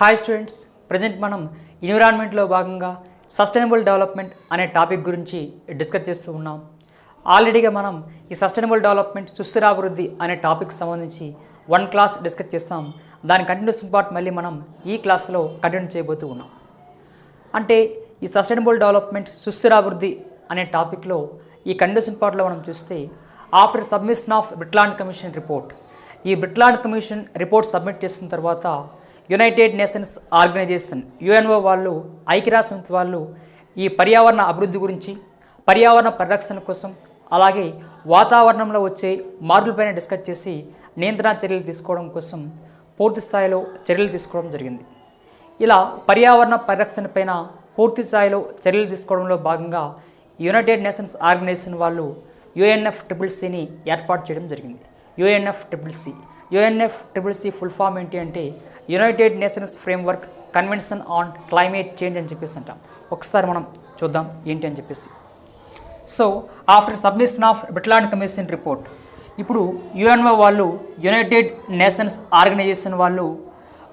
Hi students present మనం ఎన్విరాన్మెంట్లో భాగంగా సస్టైనబుల్ డెవలప్మెంట్ అనే టాపిక్ గురించి డిస్కస్ చేస్తూ ఉన్నాం. ఆల్రెడీగా మనం ఈ సస్టైనబుల్ డెవలప్మెంట్ సుస్థిరాభివృద్ధి అనే టాపిక్ సంబంధించి వన్ క్లాస్ డిస్కస్ చేస్తాం. దాని కంటిన్యూషన్ పార్ట్ మళ్ళీ మనం ఈ క్లాస్లో కంటిన్యూ చేయబోతూ ఉన్నాం. అంటే ఈ సస్టైనబుల్ డెవలప్మెంట్ సుస్థిరాభివృద్ధి అనే టాపిక్లో ఈ కంటిన్యూస్ పార్ట్లో మనం చూస్తే after submission of Brundtland commission report ఈ బ్రిట్లాండ్ కమిషన్ రిపోర్ట్ సబ్మిట్ చేసిన తర్వాత యునైటెడ్ నేషన్స్ ఆర్గనైజేషన్ యుఎన్ఓ వాళ్ళు ఐక్యరాజ్య వాళ్ళు ఈ పర్యావరణ అభివృద్ధి గురించి పర్యావరణ పరిరక్షణ కోసం అలాగే వాతావరణంలో వచ్చే మార్పులపైన డిస్కస్ చేసి నియంత్రణ చర్యలు తీసుకోవడం కోసం పూర్తి స్థాయిలో చర్యలు తీసుకోవడం జరిగింది. ఇలా పర్యావరణ పరిరక్షణ పైన పూర్తి స్థాయిలో చర్యలు తీసుకోవడంలో భాగంగా యునైటెడ్ నేషన్స్ ఆర్గనైజేషన్ వాళ్ళు యుఎన్ఎఫ్ ట్రిపుల్ సిని ఏర్పాటు చేయడం జరిగింది. UNF triple C UNF triple C full form ఏంటి అంటే United Nations framework convention on climate change అని చెప్పేసి అంటాం. ఒకసారి మనం చూద్దాం ఏంటి అని చెప్పేసి. So after submission of Brundtland commission report ఇప్పుడు యుఎన్ఓ వాళ్ళు యునైటెడ్ నేషన్స్ ఆర్గనైజేషన్ వాళ్ళు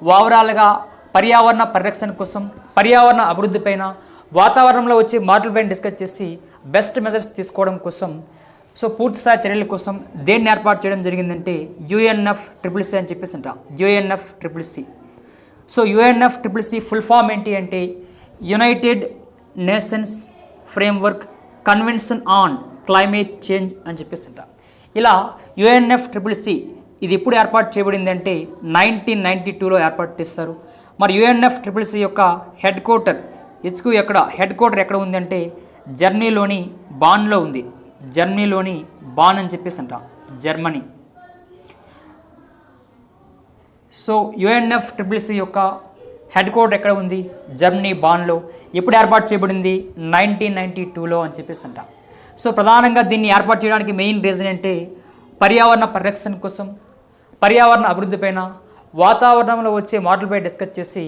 ఓవరాల్గా పర్యావరణ పరిరక్షణ కోసం పర్యావరణ అభివృద్ధి పైన వాతావరణంలో వచ్చే మార్పులపైన డిస్కస్ చేసి బెస్ట్ మెజర్స్ తీసుకోవడం కోసం సో పూర్తి స్థాయి చర్యల కోసం దేన్ని ఏర్పాటు చేయడం జరిగిందంటే యుఎన్ఎఫ్ ట్రిపుల్ సి అని చెప్పేసి అంట. UNF triple C. So UNF triple C full form ఏంటి అంటే United Nations framework convention on climate change అని చెప్పేసి అంట. ఇలా యుఎన్ఎఫ్ ట్రిపుల్ సి ఇది ఎప్పుడు ఏర్పాటు చేయబడింది అంటే నైన్టీన్ నైంటీ టూలో ఏర్పాటు చేస్తారు. మరి యుఎన్ఎఫ్ ట్రిపుల్ సి యొక్క హెడ్ క్వార్టర్ హెచ్క్యూ ఎక్కడ హెడ్ క్వార్టర్ ఎక్కడ ఉందంటే జర్నీలోని బాన్లో ఉంది. జర్మనీలోని బాన్ అని చెప్పేసి అంట జర్మనీ. సో యుఎన్ఎఫ్ ట్రిపుల్సీ యొక్క హెడ్ క్వార్టర్ ఎక్కడ ఉంది? జర్మనీ బాన్లో. ఎప్పుడు ఏర్పాటు చేయబడింది? నైన్టీన్ నైంటీ టూలో అని చెప్పేసి అంట సో ప్రధానంగా దీన్ని ఏర్పాటు చేయడానికి మెయిన్ రీజన్ అంటే పర్యావరణ పరిరక్షణ కోసం పర్యావరణ అభివృద్ధి పైన వాతావరణంలో వచ్చే మార్పులపై డిస్కస్ చేసి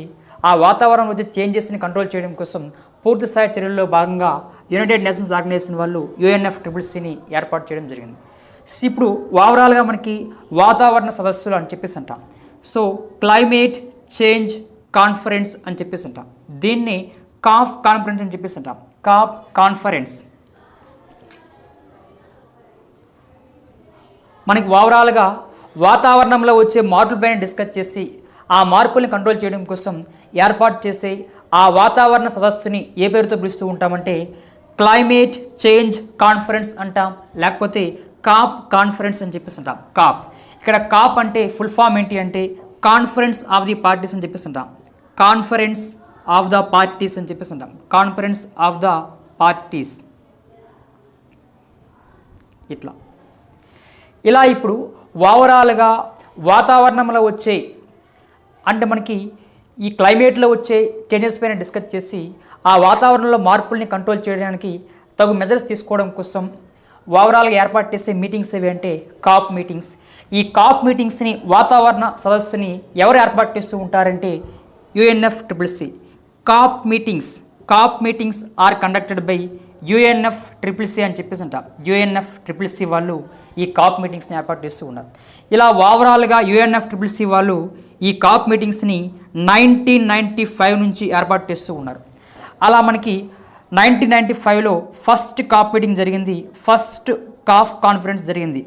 ఆ వాతావరణంలో వచ్చే చేంజెస్ని కంట్రోల్ చేయడం కోసం పూర్తి స్థాయి చర్యల్లో భాగంగా యునైటెడ్ నేషన్స్ ఆర్గనైజేషన్ వాళ్ళు యుఎన్ఎఫ్ ట్రిపుల్ సిని ఏర్పాటు చేయడం జరిగింది. సో ఇప్పుడు ఓవరాల్గా మనకి వాతావరణ సదస్సులు అని చెప్పేసి అంటాం సో క్లైమేట్ చేంజ్ కాన్ఫరెన్స్ అని చెప్పేసి అంటాం దీన్ని కాఫ్ కాన్ఫరెన్స్ అని చెప్పేసి అంటాం కాఫ్ కాన్ఫరెన్స్ మనకి ఓవరాల్గా వాతావరణంలో వచ్చే మార్పులపైన డిస్కస్ చేసి ఆ మార్పుల్ని కంట్రోల్ చేయడం కోసం ఏర్పాటు చేసే ఆ వాతావరణ సదస్సుని ఏ పేరుతో పిలుస్తూ ఉంటామంటే క్లైమేట్ చేంజ్ కాన్ఫరెన్స్ అంటాం లేకపోతే కాప్ కాన్ఫరెన్స్ అని చెప్పేసి అంటాం. కాప్. ఇక్కడ కాప్ అంటే ఫుల్ ఫామ్ ఏంటి అంటే కాన్ఫరెన్స్ ఆఫ్ ది పార్టీస్ అని చెప్పేసి అంటాం. కాన్ఫరెన్స్ ఆఫ్ ద పార్టీస్ అని చెప్పేసి అంటాం. Conference of the parties. ఇట్లా. ఇలా ఇప్పుడు ఓవరాల్గా వాతావరణంలో వచ్చే అంటే మనకి ఈ క్లైమేట్లో వచ్చే చేంజెస్ పైన డిస్కస్ చేసి ఆ వాతావరణంలో మార్పుల్ని కంట్రోల్ చేయడానికి తగు మెజర్స్ తీసుకోవడం కోసం ఓవరాల్గా ఏర్పాటు చేసే మీటింగ్స్ ఏవి అంటే కాప్ మీటింగ్స్. ఈ కాప్ మీటింగ్స్ని వాతావరణ సదస్సుని ఎవరు ఏర్పాటు చేస్తూ ఉంటారంటే UNF triple C COP meetings COP meetings are conducted by UNF triple C అని చెప్పేసి అంట యుఎన్ఎఫ్ ట్రిపుల్ సి వాళ్ళు ఈ కాప్ మీటింగ్స్ని ఏర్పాటు చేస్తూ ఉన్నారు. ఇలా ఓవరాల్గా యుఎన్ఎఫ్ ట్రిపుల్ సి వాళ్ళు ఈ కాప్ మీటింగ్స్ని నైన్టీన్ నైంటీ ఫైవ్ నుంచి ఏర్పాటు చేస్తూ ఉన్నారు. అలా మనకి నైన్టీన్ నైంటీ ఫైవ్లో ఫస్ట్ కాప్ మీటింగ్ జరిగింది. ఫస్ట్ కాఫ్ కాన్ఫరెన్స్ జరిగింది.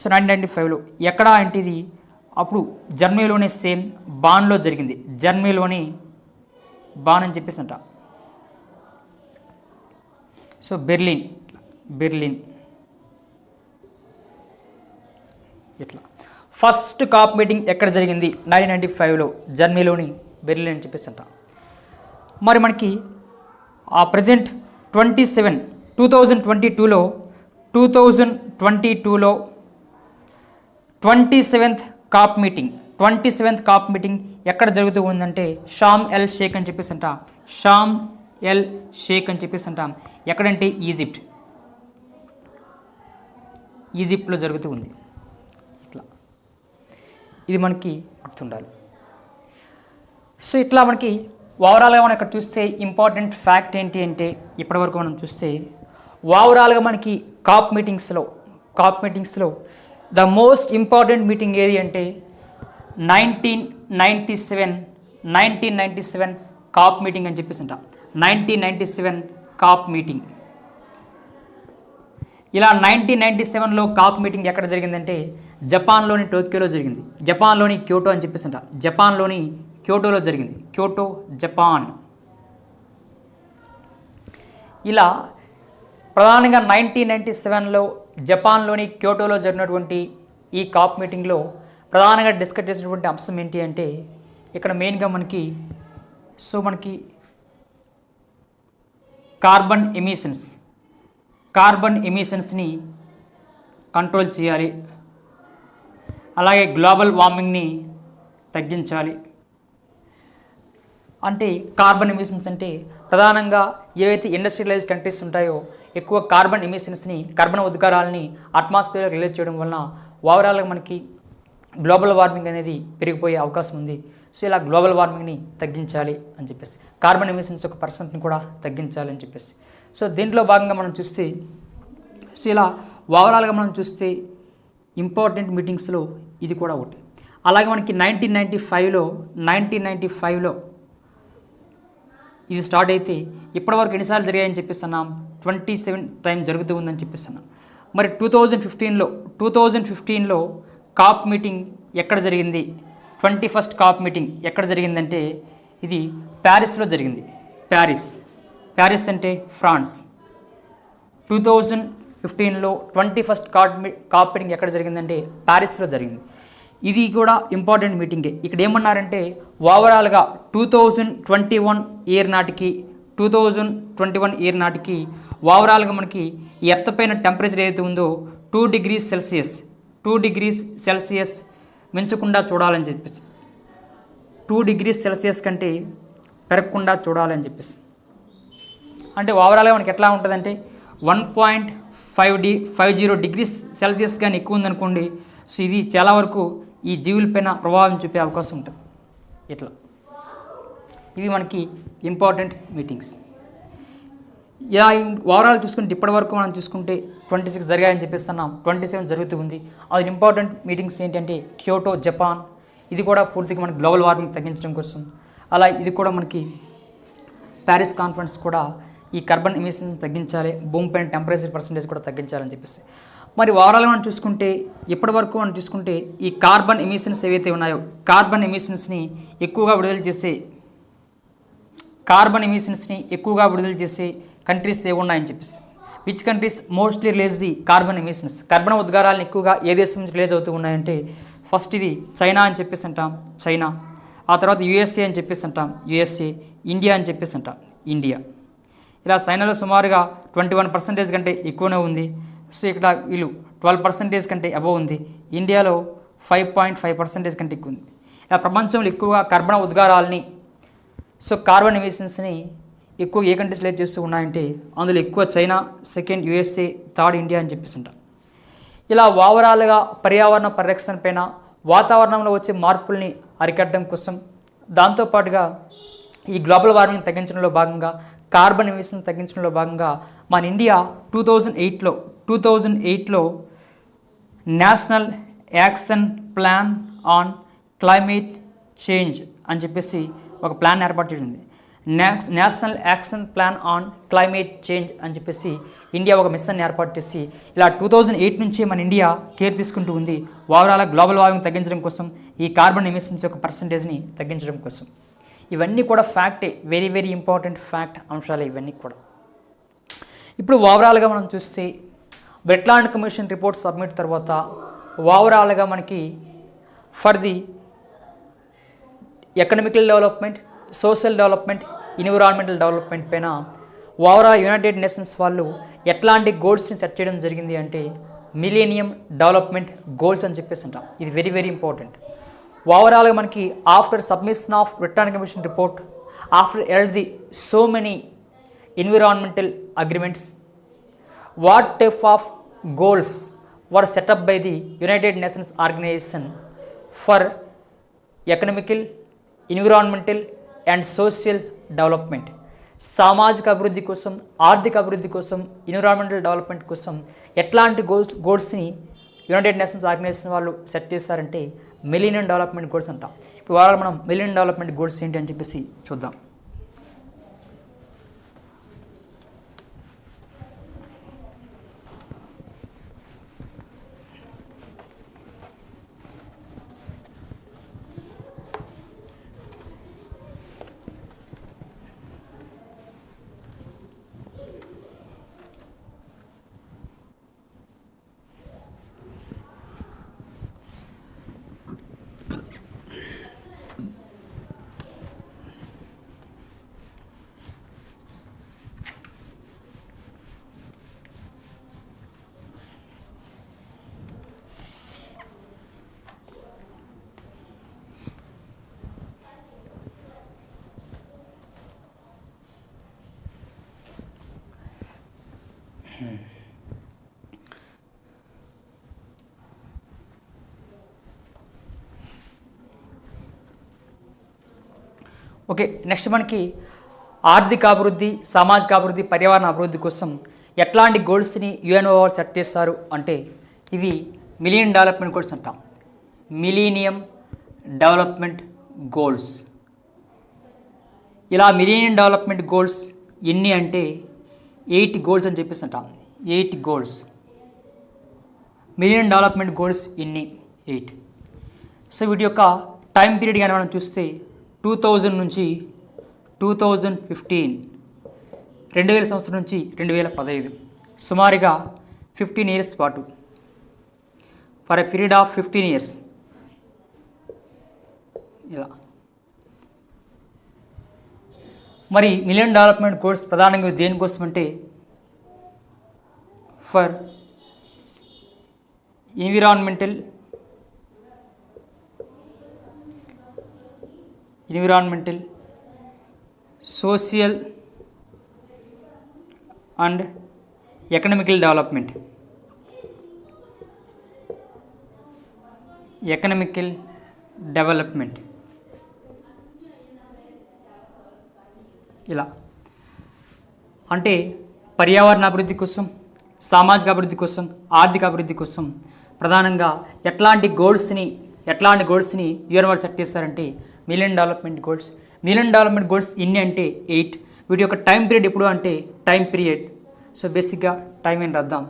సో నైన్టీన్ నైంటీ ఫైవ్లో ఎక్కడ అంటే ఇది అప్పుడు జర్మనీలోనే సేమ్ బాన్లో జరిగింది. జర్మనీలోని బాన్ అని చెప్పేసి అంట సో బెర్లిన్ బెర్లిన్. ఇట్లా. ఫస్ట్ కాప్ మీటింగ్ ఎక్కడ జరిగింది? నైన్టీన్ నైంటీ ఫైవ్లో జర్మనీలోని బెర్లిన్ అని చెప్పేసి అంట మరి మనకి ఆ present twenty seven two thousand twenty టూలో టూ థౌజండ్ ట్వంటీ టూలో twenty seventh COP meeting twenty seventh COP meeting ఎక్కడ జరుగుతూ ఉందంటే షామ్ ఎల్ షేక్ అని చెప్పేసి అంటాం షామ్ ఎల్ షేక్ అని చెప్పేసి అంటాం ఎక్కడంటే ఈజిప్ట్ ఈజిప్ట్లో జరుగుతూ ఉంది. ఇట్లా. ఇది మనకి గుర్తుండాలి. సో ఇట్లా మనకి ఓవరాల్గా మనం ఇక్కడ చూస్తే ఇంపార్టెంట్ ఫ్యాక్ట్ ఏంటి అంటే ఇప్పటివరకు మనం చూస్తే ఓవరాల్గా మనకి కాప్ మీటింగ్స్లో కాప్ మీటింగ్స్లో ద మోస్ట్ ఇంపార్టెంట్ మీటింగ్ ఏది అంటే nineteen ninety seven nineteen ninety seven COP meeting అని చెప్పేసి అంట. Nineteen ninety seven COP meeting. ఇలా నైన్టీన్ నైంటీ సెవెన్లో కాప్ మీటింగ్ ఎక్కడ జరిగిందంటే జపాన్లోని టోక్యోలో జరిగింది. జపాన్లోని క్యోటో అని చెప్పేసి అంట. జపాన్లోని క్యోటోలో జరిగింది. Kyoto Japan. ఇలా ప్రధానంగా నైన్టీన్ నైంటీ సెవెన్లో జపాన్లోని క్యోటోలో జరిగినటువంటి ఈ కాప్ మీటింగ్లో ప్రధానంగా డిస్కస్ చేసినటువంటి అంశం ఏంటి అంటే ఇక్కడ మెయిన్గా మనకి సో మనకి కార్బన్ ఎమిషన్స్. కార్బన్ ఎమిషన్స్ని కంట్రోల్ చేయాలి. అలాగే గ్లోబల్ వార్మింగ్ని తగ్గించాలి. అంటే కార్బన్ ఎమిషన్స్ అంటే ప్రధానంగా ఏవైతే ఇండస్ట్రియలైజ్ కంట్రీస్ ఉంటాయో ఎక్కువ కార్బన్ ఎమిషన్స్ని కార్బన్ ఉద్గారాలని అట్మాస్ఫియర్ రిలీజ్ చేయడం వలన ఓవరాల్గా మనకి గ్లోబల్ వార్మింగ్ అనేది పెరిగిపోయే అవకాశం ఉంది. సో ఇలా గ్లోబల్ వార్మింగ్ని తగ్గించాలి అని చెప్పేసి కార్బన్ ఎమిషన్స్ ఒక పర్సెంట్ని కూడా తగ్గించాలి అని చెప్పేసి. సో దీంట్లో భాగంగా మనం చూస్తే సో ఇలా ఓవరాల్గా మనం చూస్తే ఇంపార్టెంట్ మీటింగ్స్లో ఇది కూడా ఒకటి. అలాగే మనకి నైన్టీన్ నైంటీ ఫైవ్లో నైన్టీన్ నైంటీ ఫైవ్లో ఇది స్టార్ట్ అయితే ఇప్పటివరకు ఎన్నిసార్లు జరిగాయని చెప్పిస్తున్నాం. ట్వంటీ సెవెన్ టైం జరుగుతూ ఉందని చెప్పిస్తున్నాం. మరి టూ థౌజండ్ ఫిఫ్టీన్లో టూ థౌజండ్ ఫిఫ్టీన్లో కాప్ మీటింగ్ ఎక్కడ జరిగింది? ట్వంటీ ఫస్ట్ కాప్ మీటింగ్ ఎక్కడ జరిగిందంటే ఇది ప్యారిస్లో జరిగింది. ప్యారిస్. ప్యారిస్ అంటే ఫ్రాన్స్. టూ థౌజండ్ ఫిఫ్టీన్లో twenty first COP COP meeting ఎక్కడ జరిగిందంటే ప్యారిస్లో జరిగింది. ఇది కూడా ఇంపార్టెంట్ మీటింగే ఇక్కడ ఏమన్నారంటే ఓవరాల్గా two thousand twenty one year నాటికి two thousand twenty one year నాటికి ఓవరాల్గా మనకి ఎత్తపైన టెంపరేచర్ ఏదైతే ఉందో two degrees Celsius two degrees Celsius మించకుండా చూడాలని చెప్పేసి. టూ డిగ్రీస్ సెల్సియస్ కంటే పెరగకుండా చూడాలని చెప్పేసి. అంటే ఓవరాల్గా మనకి ఎట్లా ఉంటుందంటే one point five D five zero degrees Celsius కానీ ఎక్కువ ఉందనుకోండి సో ఇది చాలా వరకు ఈ జీవులపైన ప్రభావం చూపే అవకాశం ఉంటుంది. ఇట్లా. ఇవి మనకి ఇంపార్టెంట్ మీటింగ్స్ ఇలా ఓవరాల్ చూసుకుంటే ఇప్పటి వరకు మనం చూసుకుంటే ట్వంటీ సిక్స్ జరిగాయని చెప్పేస్తున్నాం ట్వంటీ సెవెన్ జరుగుతూ ఉంది. అది ఇంపార్టెంట్ మీటింగ్స్ ఏంటంటే క్యోటో జపాన్ ఇది కూడా పూర్తిగా మనకి గ్లోబల్ వార్మింగ్ తగ్గించడం కోసం. అలా ఇది కూడా మనకి ప్యారిస్ కాన్ఫరెన్స్ కూడా ఈ కార్బన్ ఎమిషన్స్ తగ్గించాలి భూమిపైన టెంపరేచర్ పర్సంటేజ్ కూడా తగ్గించాలని చెప్పేసి. మరి ఓవరాల్గా మనం చూసుకుంటే ఇప్పటి వరకు మనం చూసుకుంటే ఈ కార్బన్ ఎమిషన్స్ ఏవైతే ఉన్నాయో కార్బన్ ఎమిషన్స్ని ఎక్కువగా విడుదల చేసే కార్బన్ ఎమిషన్స్ని ఎక్కువగా విడుదల చేసే కంట్రీస్ ఏవి ఉన్నాయని చెప్పేసి. Which countries mostly release the carbon emissions carbon ఉద్గారాలను ఎక్కువగా ఏ దేశం నుంచి రిలీజ్ అవుతూ ఉన్నాయంటే ఫస్ట్ ఇది చైనా అని చెప్పేసి అంటాం. చైనా. ఆ తర్వాత యుఎస్ఏ అని చెప్పేసి అంటాం. యుఎస్ఏ ఇండియా అని చెప్పేసి అంటాం. ఇండియా ఇలా చైనాలో సుమారుగా ట్వంటీ వన్ పర్సెంటేజ్ కంటే ఎక్కువనే ఉంది. సో ఇక్కడ వీళ్ళు ట్వెల్వ్ పర్సెంటేజ్ కంటే అబవ్ ఉంది. ఇండియాలో ఫైవ్ పాయింట్ ఫైవ్ పర్సెంటేజ్ కంటే ఎక్కువ ఉంది. ఇలా ప్రపంచంలో ఎక్కువగా కర్బన ఉద్గారాలని సో కార్బన్ ఎమిషన్స్ని ఎక్కువ ఏ కంట్రీస్ లేట్ చేస్తూ ఉన్నాయంటే అందులో ఎక్కువ China second USA third India అని చెప్పేసి ఉంటారు ఇలా ఓవరాల్గా పర్యావరణ పరిరక్షణ పైన వాతావరణంలో వచ్చే మార్పుల్ని అరికట్టడం కోసం దాంతోపాటుగా ఈ గ్లోబల్ వార్మింగ్ తగ్గించడంలో భాగంగా కార్బన్ ఎమిషన్ తగ్గించడంలో భాగంగా మన ఇండియా టూ థౌజండ్ ఎయిట్లో టూ థౌజండ్ ఎయిట్లో national action plan on climate change అని చెప్పేసి ఒక ప్లాన్ ఏర్పాటు చేసింది. National action plan on climate change అని చెప్పేసి ఇండియా ఒక మిషన్ ఏర్పాటు చేసి ఇలా టూ థౌజండ్ ఎయిట్ నుంచి మన ఇండియా కేర్ తీసుకుంటూ ఉంది. ఓవరాల్ గ్లోబల్ వార్మింగ్ తగ్గించడం కోసం ఈ కార్బన్ ఎమిషన్స్ యొక్క పర్సంటేజ్ని తగ్గించడం కోసం. ఇవన్నీ కూడా ఫ్యాక్టే వెరీ వెరీ ఇంపార్టెంట్ ఫ్యాక్ట్ అంశాలు ఇవన్నీ కూడా. ఇప్పుడు ఓవరాల్గా మనం చూస్తే వెట్లాండ్ కమిషన్ రిపోర్ట్ సబ్మిట్ తర్వాత ఓవరాల్గా మనకి for the economical development social development environmental development పైన ఓవరాల్ యునైటెడ్ నేషన్స్ వాళ్ళు ఎట్లాంటి గోల్స్ని సెట్ చేయడం జరిగింది అంటే మిలేనియం డెవలప్మెంట్ గోల్స్ అని చెప్పేసి అంటాం ఇది వెరీ వెరీ ఇంపార్టెంట్ ఓవరాల్గా మనకి after submission of return commission report after all the so many environmental agreements what type of goals were set up by the United Nations organization for economical environmental and social development సామాజిక అభివృద్ధి కోసం ఆర్థిక అభివృద్ధి కోసం environmental development కోసం ఎట్లాంటి goals గోల్స్ని United nations organisation వాళ్ళు సెట్ చేశారంటే మిలీనియం డెవలప్మెంట్ గోల్స్ అంటాం. ఇవాళ మనం మిలియన్ డెవలప్మెంట్ గోల్స్ ఏంటి అని చెప్పేసి చూద్దాం. Hmm. ఓకే నెక్స్ట్ మనకి ఆర్థిక అభివృద్ధి సామాజిక అభివృద్ధి పర్యావరణ అభివృద్ధి కోసం ఎట్లాంటి గోల్స్ని యుఎన్ఓ సెట్ చేస్తారు అంటే ఇవి మిలియన్ డెవలప్మెంట్ గోల్స్ అంటాం. మిలీనియం డెవలప్మెంట్ గోల్స్ ఇలా మిలీనియం డెవలప్మెంట్ గోల్స్ ఎన్ని అంటే ఎయిట్ గోల్స్ అని చెప్పేసి అంట. Eight goals. Million development goals ఇన్ని ఎయిట్. సో వీటి యొక్క టైం పీరియడ్ కానీ మనం చూస్తే టూ థౌజండ్ నుంచి టూ థౌజండ్ ఫిఫ్టీన్ రెండు వేల సంవత్సరం నుంచి రెండు వేల పదహైదు సుమారుగా ఫిఫ్టీన్ ఇయర్స్ పాటు. For a period of fifteen years ఇలా. మరి మిలియన్ డెవలప్మెంట్ కోర్స్ ప్రధానంగా దేనికోసం అంటే for environmental environmental social and economical development. Economical development. ఇలా. అంటే పర్యావరణ అభివృద్ధి కోసం సామాజిక అభివృద్ధి కోసం ఆర్థిక అభివృద్ధి కోసం ప్రధానంగా ఎట్లాంటి గోల్స్ని ఎట్లాంటి గోల్స్ని యూనివర్స్ సెట్ చేస్తారంటే million development goals. Million development goals ఎన్ని అంటే ఎయిట్. వీటి యొక్క టైం పీరియడ్ ఎప్పుడు అంటే టైం పీరియడ్. సో బేసిక్గా టైం ఏంటి రాద్దాం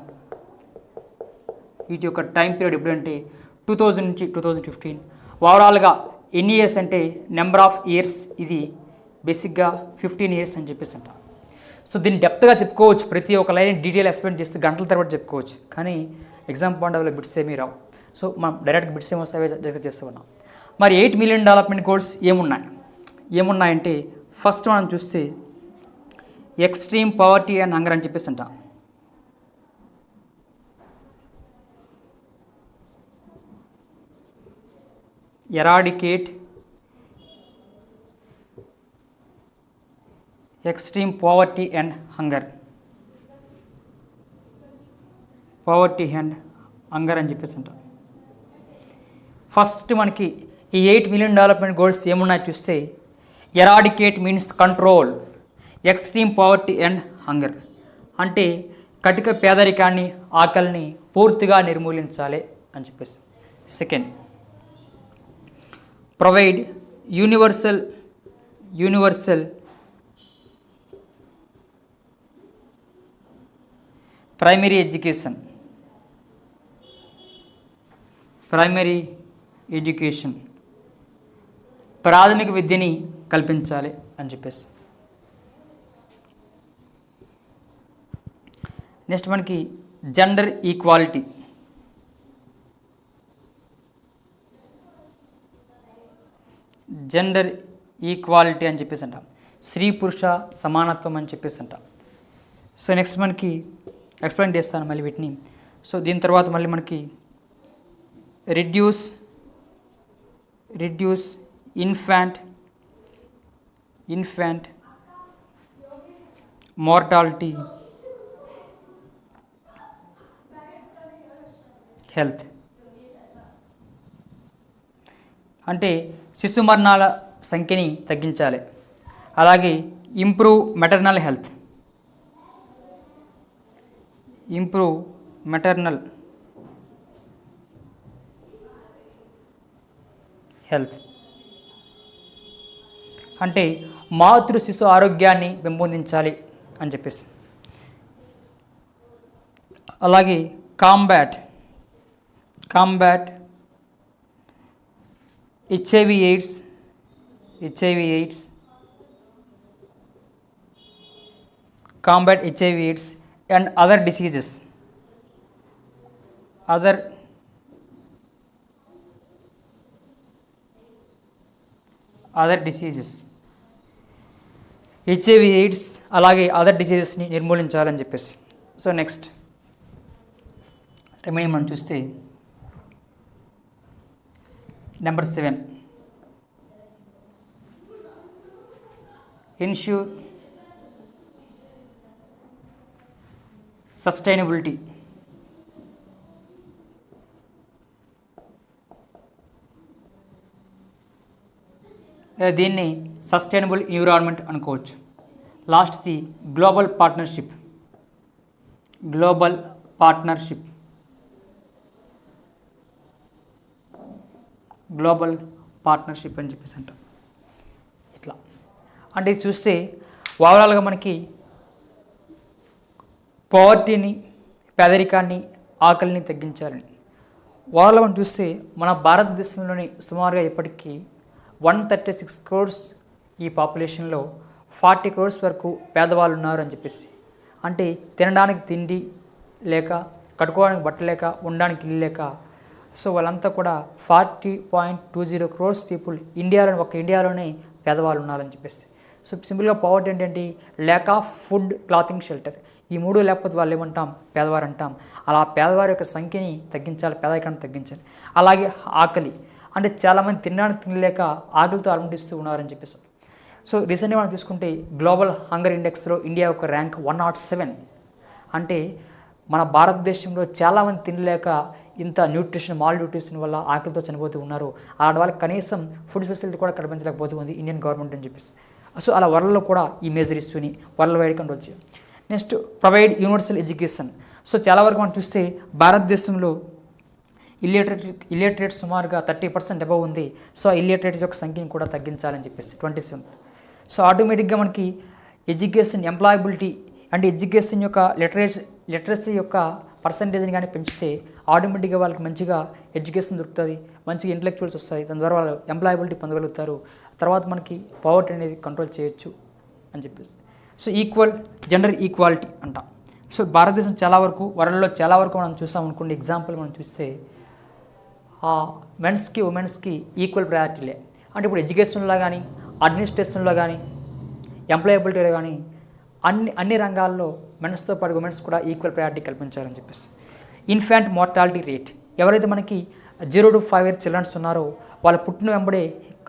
వీటి యొక్క టైం పీరియడ్ ఎప్పుడు అంటే టూ థౌజండ్ నుంచి టూ థౌజండ్ ఫిఫ్టీన్. ఓవరాల్గా ఎన్ని ఇయర్స్ అంటే నెంబర్ ఆఫ్ ఇయర్స్ ఇది బేసిక్గా ఫిఫ్టీన్ ఇయర్స్ అని చెప్పేసి అంట సో దీన్ని డెప్త్గా చెప్పుకోవచ్చు. ప్రతి ఒక్క లైన్ డీటెయిల్ ఎక్స్ప్లెయిన్ చేస్తూ గంటల తరబడి చెప్పుకోవచ్చు. కానీ ఎగ్జామ్ పాయింట్ ఆఫ్ బిట్స్ ఏమీ రావు. సో మనం డైరెక్ట్ బిట్స్ ఏమో సేవ డిస్కస్ చేస్తూ ఉన్నాం. మరి ఎయిట్ మిలియన్ డెవలప్మెంట్ గోల్స్ ఏమున్నాయి? ఏమున్నాయంటే ఫస్ట్ మనం చూస్తే ఎక్స్ట్రీమ్ పవర్టీ అండ్ హంగర్ అని చెప్పేసి అంట eradicate extreme poverty and hunger. Poverty and hunger అని చెప్పేసి అంటాం. ఫస్ట్ మనకి ఈ ఎయిట్ మిలియన్ డెవలప్మెంట్ గోల్స్ ఏమున్నాయో చూస్తే eradicate means control extreme poverty and hunger. అంటే కటిక పేదరికాన్ని ఆకలిని పూర్తిగా నిర్మూలించాలి అని చెప్పేసి. Second provide universal universal primary education primary education ప్రాథమిక విద్యని కల్పించాలి అని చెప్పేసి. నెక్స్ట్ మనకి జెండర్ ఈక్వాలిటీ జెండర్ ఈక్వాలిటీ అని చెప్పేసి అంటాం. స్త్రీ పురుష సమానత్వం అని చెప్పేసి అంటాం. సో నెక్స్ట్ మనకి ఎక్స్ప్లెయిన్ చేస్తాను మళ్ళీ వీటిని. సో దీని తర్వాత మళ్ళీ మనకి reduce reduce infant infant mortality health. అంటే శిశు మరణాల సంఖ్యని తగ్గించాలి. అలాగే improve maternal health. Improve maternal health. అంటే మాతృ శిశు ఆరోగ్యాన్ని పెంపొందించాలి అని చెప్పేసి. అలాగే combat. Combat HIV AIDS HIV AIDS. Combat HIV AIDS and other diseases. Other other diseases HIV AIDS అలాగే అదర్ డిసీజెస్ని నిర్మూలించాలని చెప్పేసి. సో నెక్స్ట్ రిమైనింగ్ మనం చూస్తే నెంబర్ సెవెన్ ఇన్ష్యూర్ సస్టైనబిలిటీ. దీన్ని సస్టైనబుల్ ఎన్విరాన్మెంట్ అనుకోవచ్చు. లాస్ట్ది global partnership. Global partnership. Global partnership అని చెప్పేసి అంటాం. ఇట్లా. అంటే ఇది చూస్తే ఓవరాల్గా మనకి పవర్టీని పేదరికాన్ని ఆకలిని తగ్గించాలని. ఓవరాల్ మనం చూస్తే మన భారతదేశంలోని సుమారుగా ఇప్పటికీ వన్ థర్టీ సిక్స్ క్రోర్స్ ఈ పాపులేషన్లో ఫార్టీ క్రోర్స్ వరకు పేదవాళ్ళు ఉన్నారు అని చెప్పేసి. అంటే తినడానికి తిండి లేక కట్టుకోవడానికి బట్ట లేక ఉండడానికి ఇల్లు లేక. సో వాళ్ళంతా కూడా forty point two zero crores people ఇండియాలో ఒక ఇండియాలోనే పేదవాళ్ళు ఉన్నారని చెప్పేసి. సో సింపుల్గా పవర్టీ ఏంటంటే lack of food clothing shelter. ఈ మూడు లేకపోతే వాళ్ళు ఏమంటాం? పేదవారు అంటాం. అలా పేదవారి యొక్క సంఖ్యని తగ్గించాలి పేదరికాన్ని తగ్గించాలి. అలాగే ఆకలి. అంటే చాలామంది తినడానికి తినలేక ఆకలితో అలమటిస్తూ ఉన్నారని చెప్పేసి. సో రీసెంట్గా మనం తీసుకుంటే గ్లోబల్ హంగర్ ఇండెక్స్లో ఇండియా యొక్క ర్యాంక్ వన్ నాట్ సెవెన్. అంటే మన భారతదేశంలో చాలామంది తినలేక ఇంత న్యూట్రిషన్ మాల్ న్యూట్రిషన్ వల్ల ఆకలితో చనిపోతూ ఉన్నారు. అలాంటి వాళ్ళకి కనీసం ఫుడ్ ఫెసిలిటీ కూడా కల్పించలేకపోతుంది ఇండియన్ గవర్నమెంట్ అని చెప్పేసి. సో అలా వరల్డ్లో కూడా ఈ మేజర్ ఇష్యూని వరల్డ్ వైడ్ కంట్రోల్ చేయాలి. Next provide universal education. So చాలా వరకు మనం చూస్తే భారతదేశంలో ఇల్లిటరేట్ ఇల్లిటరేట్ సుమారుగా థర్టీ పర్సెంట్ అబవ్ ఉంది. సో ఇల్లిటరేట్ యొక్క సంఖ్యను కూడా తగ్గించాలని చెప్పేసి ట్వంటీ సెవెన్. సో ఆటోమేటిక్గా మనకి ఎడ్యుకేషన్ ఎంప్లాయబిలిటీ అంటే ఎడ్యుకేషన్ యొక్క లిటరేచీ లిటరసీ యొక్క పర్సంటేజ్ని కానీ పెంచితే ఆటోమేటిక్గా వాళ్ళకి మంచిగా ఎడ్యుకేషన్ దొరుకుతుంది మంచిగా ఇంటలెక్చువల్స్ వస్తాయి. దాని ద్వారా వాళ్ళు ఎంప్లాయబిలిటీ పొందగలుగుతారు. తర్వాత మనకి పవర్టీ అనేది కంట్రోల్ చేయొచ్చు అని చెప్పేసి. సో ఈక్వల్ జెండర్ ఈక్వాలిటీ అంటాం. సో భారతదేశం చాలా వరకు వరల్డ్లో చాలా వరకు మనం చూసాం అనుకోండి ఎగ్జాంపుల్ మనం చూస్తే మెన్స్కి ఉమెన్స్కి ఈక్వల్ ప్రయారిటీలే అంటే ఇప్పుడు ఎడ్యుకేషన్లో కానీ అడ్మినిస్ట్రేషన్లో కానీ ఎంప్లాయబిలిటీలో కానీ అన్ని అన్ని రంగాల్లో మెన్స్తో పాటు ఉమెన్స్ కూడా ఈక్వల్ ప్రయారిటీ కల్పించాలని చెప్పేసి. ఇన్ఫాంట్ మార్టాలిటీ రేట్ ఎవరైతే మనకి zero to five year children ఉన్నారో వాళ్ళు పుట్టిన వెంబడే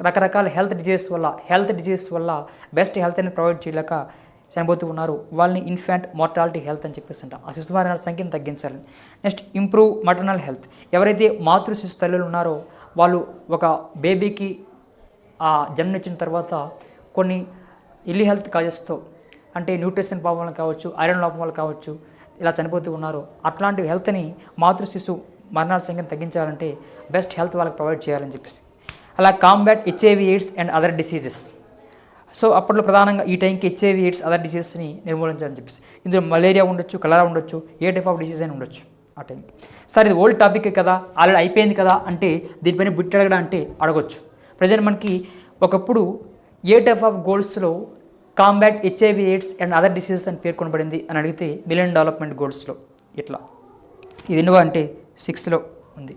రకరకాల హెల్త్ డిజీజెస్ వల్ల హెల్త్ డిజీజెస్ వల్ల బెస్ట్ హెల్త్ అనేది ప్రొవైడ్ చేయలేక చనిపోతూ ఉన్నారు. వాళ్ళని ఇన్ఫాంట్ మార్టాలిటీ హెల్త్ అని చెప్పేసి అంట ఆ శిశు మరణాల సంఖ్యను తగ్గించాలి నెక్స్ట్ ఇంప్రూవ్ మటర్నల్ హెల్త్ ఎవరైతే మాతృ శిశు తల్లులు ఉన్నారో వాళ్ళు ఒక బేబీకి ఆ జన్మనిచ్చిన తర్వాత కొన్ని ఇల్లి హెల్త్ కాజెస్తో అంటే న్యూట్రిషన్ ప్రాబ్లం వల్ల కావచ్చు ఐరన్ లోపం వల్ల కావచ్చు ఇలా చనిపోతూ ఉన్నారు. అట్లాంటి హెల్త్ని మాతృ శిశు మరణాల సంఖ్యను తగ్గించాలంటే బెస్ట్ హెల్త్ వాళ్ళకి ప్రొవైడ్ చేయాలని చెప్పేసి. అలా combat HIV AIDS and other diseases so అప్పట్లో ప్రధానంగా ఈ టైంకి హెచ్ఐవి ఎయిడ్స్ అదర్ డిసీజెస్ని నిర్మూలించాలని చెప్పేసి. ఇందులో మలేరియా ఉండొచ్చు కలరా ఉండొచ్చు ఏ టైప్ ఆఫ్ డిసీజ్ అయినా ఉండొచ్చు ఆ టైంకి. సార్ ఇది ఓల్డ్ టాపిక్ కదా ఆల్రెడీ అయిపోయింది కదా అంటే దీనిపైన బుట్టి అడగడం అంటే అడగొచ్చు. ప్రజెంట్ మనకి ఒకప్పుడు ఏ type of గోల్స్లో combat HIV AIDS and other diseases అని పేర్కొనబడింది అని అడిగితే మిలియన్ డెవలప్మెంట్ గోల్స్లో ఇట్లా ఇది ఎన్నో అంటే సిక్స్త్లో ఉంది.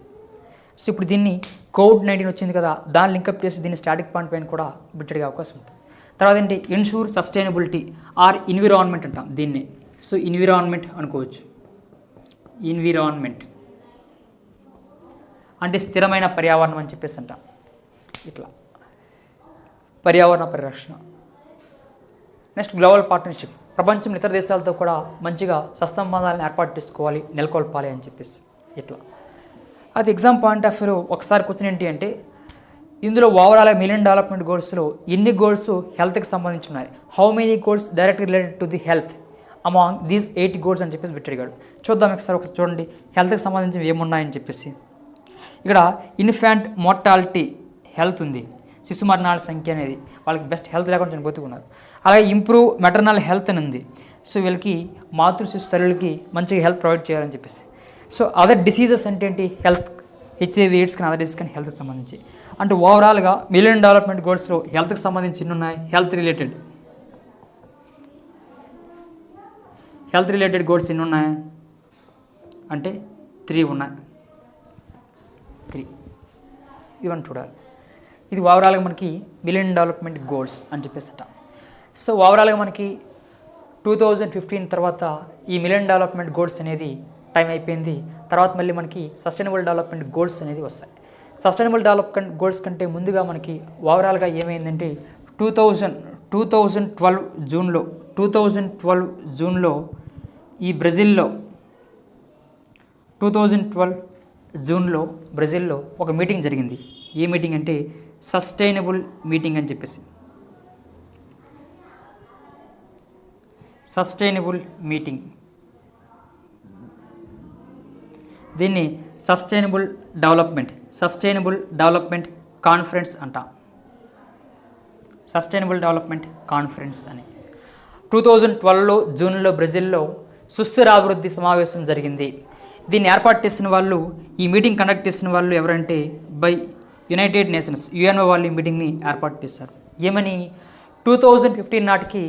సో ఇప్పుడు దీన్ని కోవిడ్ నైన్టీన్ వచ్చింది కదా దాన్ని లింకప్ చేసి దీన్ని స్టాటిక్ పాయింట్ పైన కూడా బిట్టడిగే అవకాశం ఉంటుంది తర్వాత ఏంటి? ఇన్షూర్ సస్టైనబిలిటీ ఆర్ ఇన్విరాన్మెంట్ అంటాం దీన్ని. సో ఇన్విరాన్మెంట్ అనుకోవచ్చు. ఇన్విరాన్మెంట్ అంటే స్థిరమైన పర్యావరణం అని చెప్పేసి అంటాం. ఇట్లా. పర్యావరణ పరిరక్షణ. నెక్స్ట్ గ్లోబల్ పార్ట్నర్షిప్ ప్రపంచం ఇతర దేశాలతో కూడా మంచిగా సస్తంబంధాలను ఏర్పాటు చేసుకోవాలి నెలకొల్పాలి అని చెప్పేసి. ఇట్లా. అది ఎగ్జామ్ పాయింట్ ఆఫ్ వ్యూ ఒకసారి క్వశ్చన్ ఏంటి అంటే ఇందులో ఓవరాల్ మిలియన్ డెవలప్మెంట్ గోల్స్లో ఎన్ని గోల్స్ హెల్త్కి సంబంధించి ఉన్నాయి how many goals direct related to the health among these eight goals అని చెప్పేసి పెట్టడిగాడు చూద్దాం ఒకసారి ఒకసారి చూడండి. హెల్త్కి సంబంధించి ఏమున్నాయని చెప్పేసి. ఇక్కడ ఇన్ఫాంట్ మోర్టాలిటీ హెల్త్ ఉంది. శిశు మరణాల సంఖ్య అనేది వాళ్ళకి బెస్ట్ హెల్త్ లేకుండా చనిపోతూ ఉన్నారు. అలాగే ఇంప్రూవ్ మెటర్నల్ హెల్త్ అని ఉంది. సో వీళ్ళకి మాతృ శిశు తల్లులకి మంచిగా హెల్త్ ప్రొవైడ్ చేయాలని చెప్పేసి. సో అదర్ డిసీజెస్ అంటే ఏంటి? హెల్త్ హెచ్ఐవి ఎయిడ్స్ కానీ అదర్ డిసీజ్ కానీ హెల్త్కి సంబంధించి. అంటే ఓవరాల్గా మిలియన్ డెవలప్మెంట్ గోల్స్లో హెల్త్కి సంబంధించి ఎన్ని ఉన్నాయి health related. Health related goals ఎన్ని ఉన్నాయి అంటే త్రీ ఉన్నాయి. త్రీ ఇవన్నీ చూడాలి. ఇది ఓవరాల్గా మనకి మిలియన్ డెవలప్మెంట్ గోల్స్ అని చెప్పేసి సో ఓవరాల్గా మనకి టూ థౌజండ్ ఫిఫ్టీన్ తర్వాత ఈ మిలియన్ డెవలప్మెంట్ గోల్స్ అనేది టైం అయిపోయింది. తర్వాత మళ్ళీ మనకి సస్టైనబుల్ డెవలప్మెంట్ గోల్స్ అనేది వస్తాయి. సస్టైనబుల్ డెవలప్మెంట్ గోల్స్ కంటే ముందుగా మనకి ఓవరాల్గా ఏమైందంటే two thousand two thousand twelve జూన్లో టూ థౌజండ్ ట్వెల్వ్ జూన్లో ఈ బ్రెజిల్లో టూ థౌజండ్ ట్వెల్వ్ జూన్లో బ్రెజిల్లో ఒక మీటింగ్ జరిగింది. ఏ మీటింగ్ అంటే సస్టైనబుల్ మీటింగ్ అని చెప్పేసి. Sustainable meeting. దీన్ని sustainable development. Sustainable development conference అంట. సస్టైనబుల్ డెవలప్మెంట్ కాన్ఫరెన్స్ అని. టూ థౌజండ్ ట్వెల్వ్లో జూన్లో బ్రెజిల్లో సుస్థిర అభివృద్ధి సమావేశం జరిగింది. దీన్ని ఏర్పాటు చేసిన వాళ్ళు ఈ మీటింగ్ కండక్ట్ చేసిన వాళ్ళు ఎవరంటే బై యునైటెడ్ నేషన్స్ యుఎన్ఓ వాళ్ళు ఈ మీటింగ్ని ఏర్పాటు చేశారు. ఏమని? టూ థౌజండ్ ఫిఫ్టీన్ నాటికి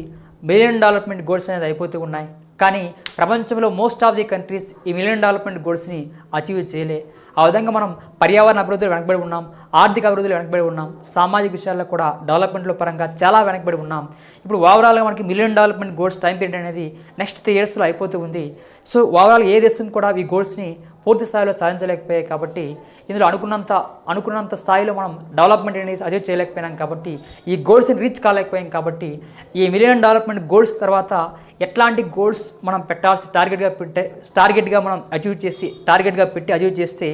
మిలియన్ డెవలప్మెంట్ గోల్స్ అనేది అయిపోతూ ఉన్నాయి. కానీ ప్రపంచంలో మోస్ట్ ఆఫ్ ది కంట్రీస్ ఈ మిలియన్ డెవలప్మెంట్ గోల్స్ని అచీవ్ చేయలే. ఆ విధంగా మనం పర్యావరణ అభివృద్ధిలో వెనకబడి ఉన్నాం ఆర్థిక అభివృద్ధిలో వెనకబడి ఉన్నాం సామాజిక విషయాల్లో కూడా డెవలప్మెంట్లో పరంగా చాలా వెనకబడి ఉన్నాం. ఇప్పుడు ఓవరాల్గా మనకి million development goals time period అనేది నెక్స్ట్ త్రీ ఇయర్స్లో అయిపోతూ ఉంది. సో ఓవరాల్ ఏ దేశం కూడా ఈ గోల్స్ని పూర్తి స్థాయిలో సాధించలేకపోయాయి కాబట్టి ఇందులో అనుకున్నంత అనుకున్నంత స్థాయిలో మనం డెవలప్మెంట్ అనేది అచీవ్ చేయలేకపోయినాం కాబట్టి ఈ గోల్స్ని రీచ్ కాలేకపోయాం కాబట్టి ఈ మిలియన్ డెవలప్మెంట్ గోల్స్ తర్వాత ఎట్లాంటి గోల్స్ మనం పెట్టాల్సి టార్గెట్గా పెట్టే టార్గెట్గా మనం అచీవ్ చేసి టార్గెట్గా పెట్టి అచీవ్ చేస్తే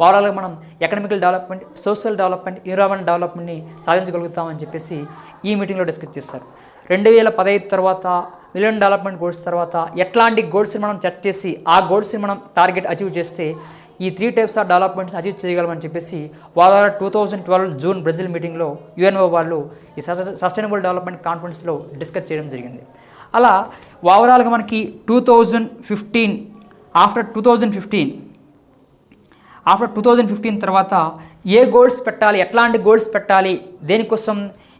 ఓవరాల్గా మనం economical development social development environment డెవలప్మెంట్ని సాధించగలుగుతామని చెప్పేసి ఈ మీటింగ్లో డిస్కస్ చేస్తారు రెండు వేల పదహైదు తర్వాత మిలియన్ డెవలప్మెంట్ గోల్స్ తర్వాత ఎట్లాంటి గోల్స్ని మనం సెట్ చేసి ఆ గోల్స్ని మనం టార్గెట్ అచీవ్ చేస్తే ఈ three types of developments achieve చేయగలమని చెప్పేసి వాళ్ళ two thousand twelve June Brazil మీటింగ్లో యుఎన్ఓ వాళ్ళు ఈ సస్టైనబుల్ డెవలప్మెంట్ కాన్ఫరెన్స్లో డిస్కస్ చేయడం జరిగింది. అలా ఓవరాల్గా మనకి two thousand fifteen after two thousand fifteen after two thousand fifteen తర్వాత ఏ గోల్స్ పెట్టాలి ఎట్లాంటి గోల్స్ పెట్టాలి దేనికోసం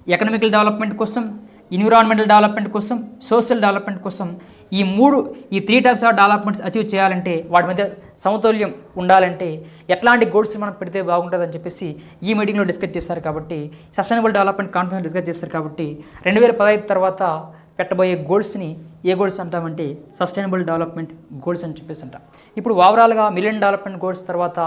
ఎకనామికల్ డెవలప్మెంట్ కోసం ఎన్విరాన్మెంటల్ డెవలప్మెంట్ కోసం సోషల్ డెవలప్మెంట్ కోసం ఈ మూడు ఈ three types of developments achieve చేయాలంటే వాటి మధ్య సమతుల్యం ఉండాలంటే ఎట్లాంటి గోల్స్ మనం పెడితే బాగుంటుందని చెప్పేసి ఈ మీటింగ్లో డిస్కస్ చేశారు కాబట్టి సస్టైనబుల్ డెవలప్మెంట్ కాన్ఫరెన్స్ డిస్కస్ చేశారు కాబట్టి రెండు వేల పదహైదు తర్వాత పెట్టబోయే గోల్స్ని ఏ గోల్స్ అంటామంటే సస్టైనబుల్ డెవలప్మెంట్ గోల్స్ అని చెప్పేసి అంటాం. ఇప్పుడు ఓవరాల్గా మిలియన్ డెవలప్మెంట్ గోల్స్ తర్వాత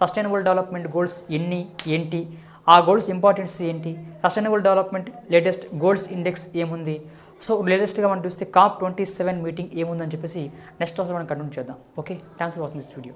సస్టైనబుల్ డెవలప్మెంట్ గోల్స్ ఎన్ని ఏంటి ఆ గోల్స్ ఇంపార్టెన్స్ ఏంటి? Sustainable development latest goals index ఏముంది? సో లేటెస్ట్గా మనం చూస్తే కాప్ ట్వంటీ సెవెన్ మీటింగ్ ఏముందని చెప్పేసి నెక్స్ట్ క్లాస్లో మనం కంటిన్యూ చేద్దాం. Okay? Thanks for watching this video.